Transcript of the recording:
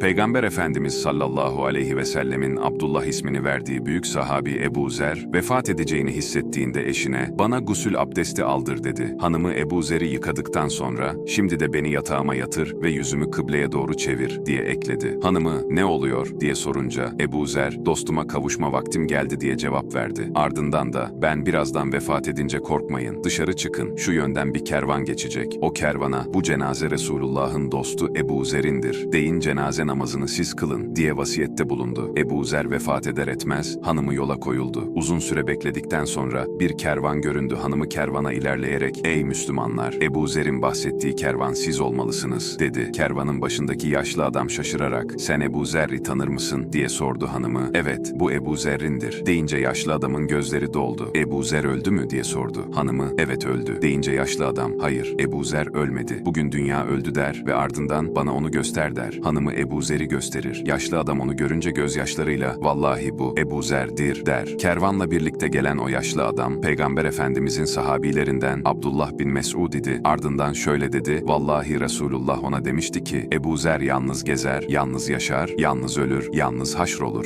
Peygamber Efendimiz sallallahu aleyhi ve sellemin Abdullah ismini verdiği büyük sahabi Ebu Zer, vefat edeceğini hissettiğinde eşine, bana gusül abdesti aldır dedi. Hanımı Ebu Zer'i yıkadıktan sonra, şimdi de beni yatağıma yatır ve yüzümü kıbleye doğru çevir diye ekledi. Hanımı, ne oluyor diye sorunca, Ebu Zer, dostuma kavuşma vaktim geldi diye cevap verdi. Ardından da, ben birazdan vefat edince korkmayın, dışarı çıkın, şu yönden bir kervan geçecek. O kervana, bu cenaze Resulullah'ın dostu Ebu Zer'indir. Deyin cenaze namazını siz kılın diye vasiyette bulundu. Ebu Zer vefat eder etmez hanımı yola koyuldu. Uzun süre bekledikten sonra bir kervan göründü. Hanımı kervana ilerleyerek ''Ey Müslümanlar, Ebu Zer'in bahsettiği kervan siz olmalısınız.'' dedi. Kervanın başındaki yaşlı adam şaşırarak ''Sen Ebu Zer'i tanır mısın?'' diye sordu hanımı. ''Evet, bu Ebu Zer'indir.'' deyince yaşlı adamın gözleri doldu. ''Ebu Zer öldü mü?'' diye sordu. Hanımı ''Evet öldü.'' deyince yaşlı adam ''Hayır, Ebu Zer ölmedi. Bugün dünya öldü der ve ardından bana onu göster der. Hanımı Ebu Zer'i gösterir. Yaşlı adam onu görünce gözyaşlarıyla vallahi bu Ebu Zer'dir der. Kervanla birlikte gelen o yaşlı adam Peygamber Efendimizin sahabilerinden Abdullah bin Mesud idi. Ardından şöyle dedi. Vallahi Resulullah ona demişti ki Ebu Zer yalnız gezer, yalnız yaşar, yalnız ölür, yalnız haşrolur.